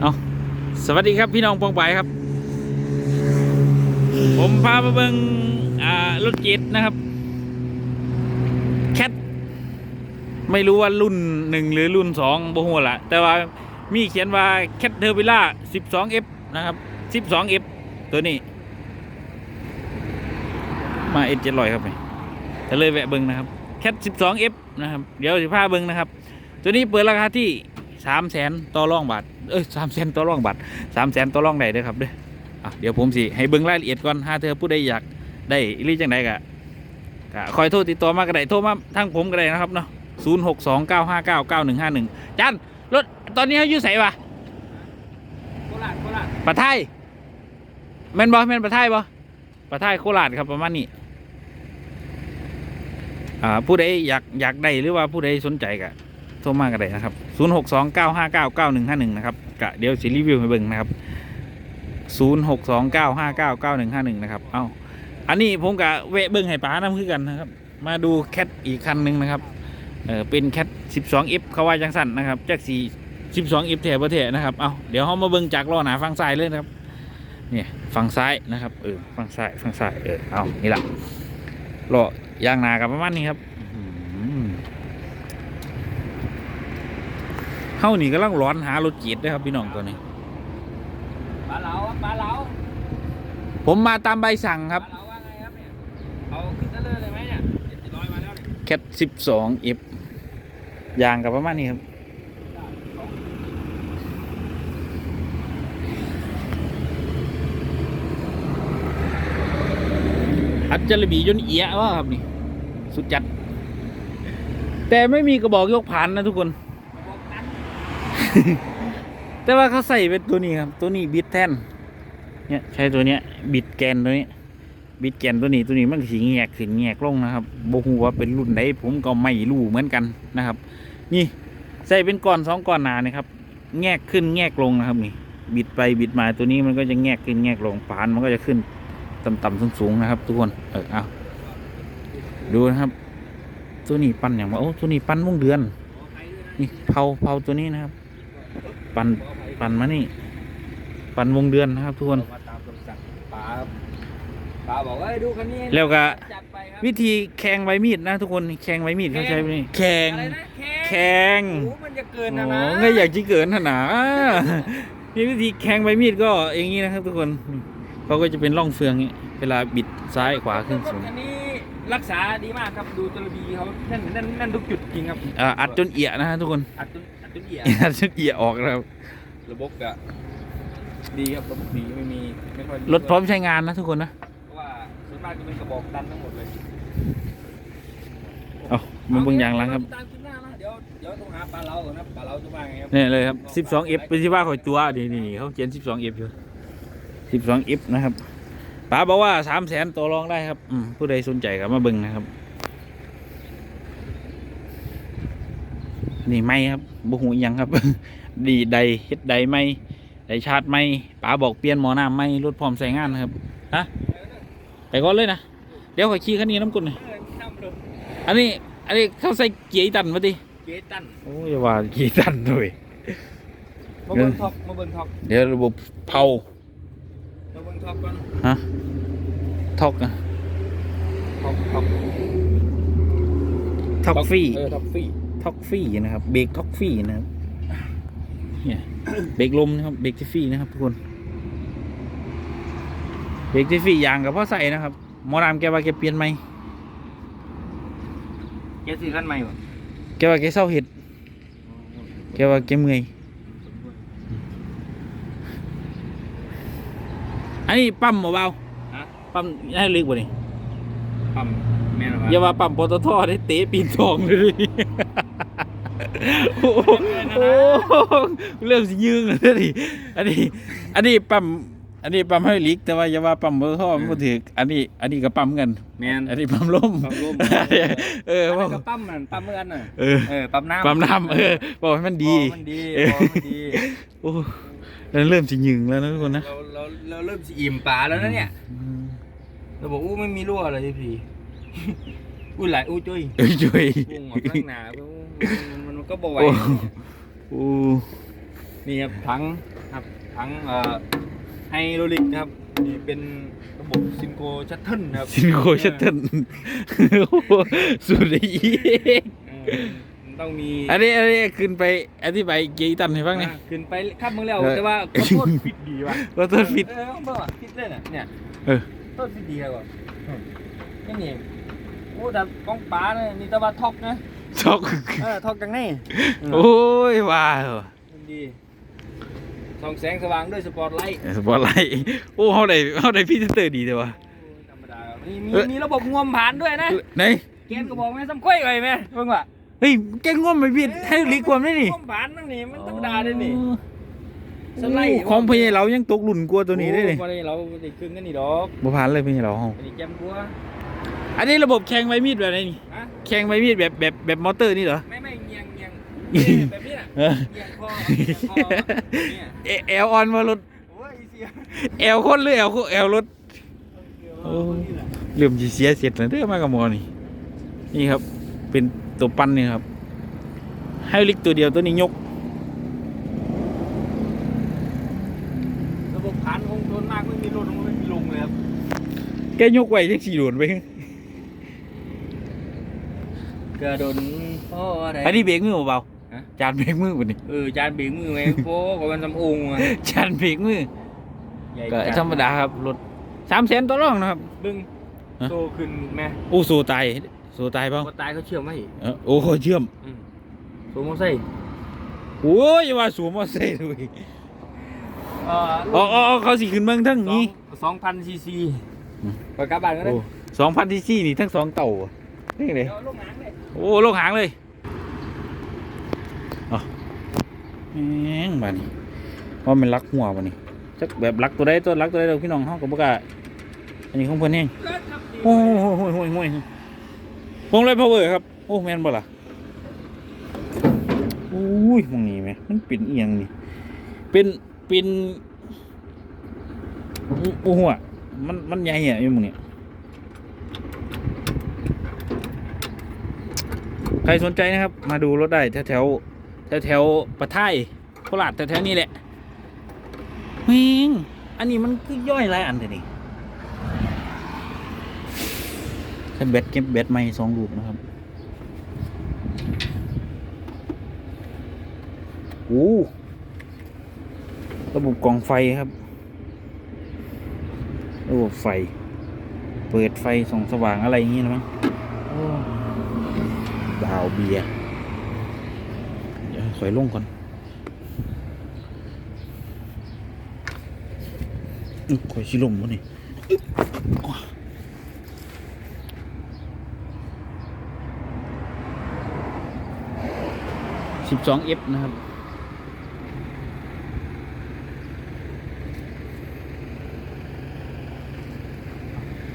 เอาสวัสดีครับพี่น้องปองไปครับ ผมพามาเบิงอ่ารถเจ็ดนะครับ แคทไม่รู้ว่ารุ่นหนึ่งหรือรุ่นสองบ่หัวละแต่ว่ามีเขียนว่าแคทเทอร์ l ิล่า 12F นะครับ 12F ตัวนี้ มาเอ็ดเจ็ดร้อยครับนี่ก็เลยแวะเบิงนะครับแคท 12F นะครับ เดี๋ยวสิพาเบิงนะครับ ตัวนี้เปิดราคาที่ สามแสนต่อรองบาทเอ้ยสามแสนต่อรองบาทสามแสนต่อรองได้เด้อครับเด้ออะเดี๋ยวผมสิให้เบิ่งรายละเอียดก่อนถ้าเธอผู้ใดอยากได้หรือจังใดกะกะคอยโทรติดต่อมาก็ได้โทรมาทางผมก็ได้นะครับเนาะศูนย์หกสองเก้าห้าเก้าเก้าหนึ่งห้าหนึ่งจันรถตอนนี้เขาอยู่ไสวะโคราชโคราชปะไทยแม่นบ่แม่นปะไทยบ่ปะไทยโคราชครับประมาณนี้อ่าผู้ใดอยากอยากได้หรือว่าผู้ใดสนใจกะ โทรมาก็ได้นะครับศูนย์หกสองเก้าห้าเก้าเก้าหนึ่งห้าหนึ่งนะครับกะเดี๋ยวสิรีวิวให้เบิ่งนะครับศูนย์หกสองเก้าห้าเก้าเก้าหนึ่งห้าหนึ่งนะครับ เอ้า อันนี้ผมกะแวะเบิ่งให้ป้าน้ำคือกันนะครับ มาดูแคทอีกคันหนึ่งนะครับเออเป็นแคท 12 f เขาว่าจังสั่นนะครับจากสี่12 f แถวประเทศนะครับ เอาเดี๋ยวเขามาเบิ่งจากล้อหนาฝั่งซ้ายเลยนะครับ เนี่ยฝั่งซ้ายนะครับ เออฝั่งซ้ายฝั่งซ้าย เออ เอานี่แหละล้อยางหนากับประมาณนี้ครับอื้อหือ เฮานี่กำลังร้อนหารถจีดด้ครับพี่น้องตัวนี้ปลาเหลาครับปลาเหลาผมมาตามใบสั่งครับปลาเหลาว่าไงครับเนี่ยเอาขึ้นเทเลอร์เลยไหมเนี่ยเจ็ดร้อยมาแล้วเนี่ยแคท12 f ยางกับประมาณนี้ครับอัจจรบีจนเอียะวะครับนี่ สุดจัด แต่ไม่มีกระบอกยกผ่านนะทุกคน แต่ว่าเขาใส่เป็นตัวนี้ครับ ตัวนี้บิดแทน เนี่ยใช้ตัวเนี้ย บิดแกนตัวนี้ บิดแกนตัวนี้ตัวนี้มันสีแงกขึ้นแงกลงนะครับบฮูว่าเป็นรุ่นไหนผมก็ไม่รู้เหมือนกันนะครับ นี่ใส่เป็นก้อนสองก้อนหนานี่ครับ แงกขึ้นแงกลงนะครับนี่ บิดไปบิดมาตัวนี้มันก็จะแงกขึ้นแงกลงปานมันก็จะขึ้นต่ำๆสูงๆนะครับ ทุกคนเออเอาดูนะครับตัวนี้ปั้นอย่างว่าโอ้ตัวนี้ปั้นวงเดือน นี่เผาเผาตัวนี้นะครับ ปั้นขออภัยปั้นมานี่ ปั้นวงเดือนนะครับทุกคนเรามาตามคำสั่งปลาครับปลาบอกว่าเอ้ยดูคันนี้แล้วก็จัดไปครับวิธีแข่งใบมีดนะทุกคนแข่งใบมีดเขาใช้นี่แข่งอะไรนะแข่แข่งโอ้โหมันจะเกินนะโอ้นะไงอยากจะเกินขนาดนี่วิธีแข่งใบมีดก็อย่างนี้นะครับทุกคนเขาก็จะเป็นร่องเฟืองนี้เวลาบิดซ้ายขวาขึ้นสูงคันนี้รักษาดีมากครับดูตะลบีเขาแน่นแน่นแน่นทุกจุดจริงครับอ่าอัดจนเอียะนะฮะทุกคนอัดจน อัดจนเอี่ยอัดจนเอียะออกนะครับ ระบบอะดีครับระบบดีไม่มีไม่ค่อยรถพร้อมใช้งานนะทุกคนนะ เพราะว่าส่วนมากจะเป็นกระบอกดันทั้งหมดเลยเอามันเบิ่งอย่างหลังครับ ตามขึ้นหน้านะเดี๋ยวเดี๋ยวต้องหาปลาเราก่อนนะปลาเราจะว่าไงครับเนี่ยเลยครับ 12F เป็นที่ว่าข่อยตัวนี่นี่เขาเขียน 12F อยู่ 12F นะครับป๋าบอกว่า3แสนต่อรองได้ครับอืมผู้ใดสนใจก็มาเบิ่งนะครับ นี่ไม่ครับบุหูอิหยังครับ ดีใดเฮ็ดใดไม่ใดชาร์จไม่ป๋าบอกเปลี่ยนหมอน้ำไม่รถพร้อมใช้งานนะครับฮะไปก่อนเลยนะเดี๋ยวข่อยขี่คันนี้น้ำกุนหน่อยเออน้ำเลยอันนี้อันนี้เขาใส่เกียร์อีตันมาดิเกตันโอ้ยอย่าว่าเกียร์อีตันด้วยมาเบิ่งท็อปมาเบิ่งท็อปเดี๋ยวระบบเผามาเบิ่งท็อปก่อนฮะท็อกอะท็อปท็อปท็อกฟี่เออท็อปฟี่ ท็อกฟี่นะครับ เบรกท็อกฟี่นะครับเนี่ยเบรกลมนะครับ เบรกที่ฟี่นะครับทุกคน เบรกที่ฟี่ยางกับพ่อใส่นะครับหมอรามแกว่าแกเปลี่ยนไหมเกซื้อขั้นใหม่บ่แกว่าแกเศร้าเห็ด แกว่าแกเมื่อย อันนี้ปั๊มเบาฮะๆปั๊มให้ลึกบ่นี่ปั๊มแม่นบ่อย่าว่าปั๊มปตทได้เตะปีนทองเลย โอ้โหโอ้โหเริ่มสิยืงเลยดิอันนี้ อันนี้ปั๊มอันนี้ปั๊มให้ลิกแต่ว่าอย่าว่าปั๊มปตทมันบ่ถืออันนี้ อันนี้ก็ปั๊มกันแม่น อันนี้ปั๊มลมปั๊มลมเอออันว่านั้นก็ปั๊มนั่นปั๊มเมื่อกันน่ะเออ เออปั๊มน้ำปั๊มน้ำเออบอกให้มันดีพอมันดีเออพอมันดีโอ้แล้วเริ่มสิยืงแล้วนะทุกคนนะเราเราเราเริ่มสิอิ่มปลาแล้วนะเนี่ยอืมเราบอกอู้ไม่มีรั่วอะไรพี่ อู้ไหลอู้จุ้ยเอ้ยจุ้ยพุ่งออกข้างหน้าอู้มัน มันก็บ่ไหวโอ้โอ้นี่ครับถังครับทั้งเอ่อไฮโดรลิกนะครับนี่เป็นระบบซินโกชัตเทิลนะครับซินโคชัตเทิลโอ้โหสุดอีกเออมันต้องมีอันนี้อันนี้ขึ้นไปอธิบายเกียร์อีตันให้ฟังหนี่อยอะขึ้นไปข้ามเมืองแล้วเออแต่ว่าขอโทษผิดดีว่ะว่าต้นฟิตเออเบิ่งอะผิดเลยน่ะเนี่ยเออต้นผิดดีครับอืมนี่นี่โอ้แต่กองป๋าเนี่ยนี่แต่ว่าท็อกนะ ช็อกเออท็อกจังนี่โอ้ยว้าวมันดีส่องแสงสว่างด้วยสปอตไลท์สปอร์ตไลท์โอ้เขาได้เขาได้พี่เตอร์ดีแต่ว่าธรรมดามีมีเออมีระบบงวมผ่านด้วยนะไหนเกณฑ์ก็บอกแม่ซ้ำค่อยไปไหมเพิ่งว่าเฮ้ยแกงง่วมไปพี่ให้ลิกความได้นี่งวมผ่านนั่นนี่มันธรรมดาเลยนี่สไลด์โอ้ของพี่เรายังตกหลุ่นกลัวตัวนี้ได้เลยโอ้วันนี้เราได้ครึ่งกันนี่ดอกบ่ผ่านเลยพี่เราเฮาอันนี้แจมกลัวอันนี้ระบบแข่งใบมีดแบบไหนนี่ฮะ แข่งใบมีดแบบแบบแบบมอเตอร์นี่เหรอ ไม่ไม่เงียงเงียงเอ๊ะแบบนี้น่ะเออ เงียงคอเงียงคอเนี่ยเอเอลออนมารถโอ้ยเสียเอลคนหรือเอลเอลรถ โอ้ เริ่มสิเสียเสร็จแล้วเด้อมากับหมอนี่ นี่ครับ เป็นตัวปั้นนี่ครับ ให้ลิกตัวเดียวตัวนี้ยก ระบบผ่านคงทนมากไม่มีลงไม่มีลงเลยครับแกยกไว้จังสี่โดนไป กระโดนพ่ออะไรอันนี้เบรกมือเบาฮะๆจานเบรกมือปุ่นนี่เออจานเบรกมือไหมโฟกับมันสำองอะจานเบรกมือใหญ่ก็จัธรรมดาครับรถสามแสนต่อรองนะครับบึ้งฮะโตขึ้นแม่โอ้สูตายสูตายเปล่าก็ตายเขาเชื่อไหมเออโอ้เชื่อมอืมโซโมไซค์โอ้ยอย่าว่าสูมอเซ่ด้วยเอ่ออ๋ออ๋ออ๋อเขาสิขึ้นเมืองทั้งนี้สองพันซีซีอืมไปกลับบ้านก็ได้โอ้สองพันที่ซี่นี่ทั้งสองเต่าอะนี่เลย โอ้โลกหางเลยอ๋อแม่งบานี้ว่ามันรักหัวบานี้จักแบบรักตัวใดตัวรักตัวใดเราพี่น้องเฮากับบ่กล้าอันนี้ของเพิ่นเองโอ้โหโอ้โหโอ้โหโอ้โหวงเลยพาวเวอร์ครับ โอ้แมนบ่ล่ะอุ้ยมองนี้ไหมมันเป็นเอียงนี่เป็นเป็นโอ้โหมันมันใหญ่อะอยู่มึงเนี่ยใค รสนใจนะครับ มาดูรถได้แถวแถวแถวแถวๆปะไทยโคราชแถวแถวนี้แหละเฮงอันนี้มันคือย่อยหลายอันเลยนี่ใช้เบ็ดเก็บเบ็ดไม่สองลูกนะครับโอ้ระบบกล่องไฟครับ ระบบไฟ เปิดไฟส่องสว่างอะไรอย่างงี้นะมั้ง โอ้ดาวเบียร์เดี๋ยวถอยลงก่อนอุ๊ยข่อยชิลมวะนี่อึ๊บอ้อ12 f นะครับ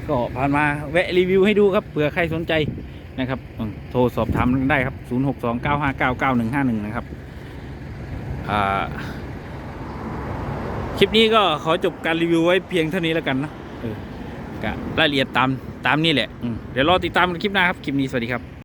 ก็ผ่านมาแวะรีวิวให้ดูครับเผื่อใครสนใจ นะครับโทรสอบถามได้ครับ 0629599151 นะครับคลิปนี้ก็ขอจบการรีวิวไว้เพียงเท่านี้แล้วกันนะเออกะรายละเอียดตามตามนี่แหละเดี๋ยวรอติดตามคลิปหน้าครับ คลิปนี้สวัสดีครับ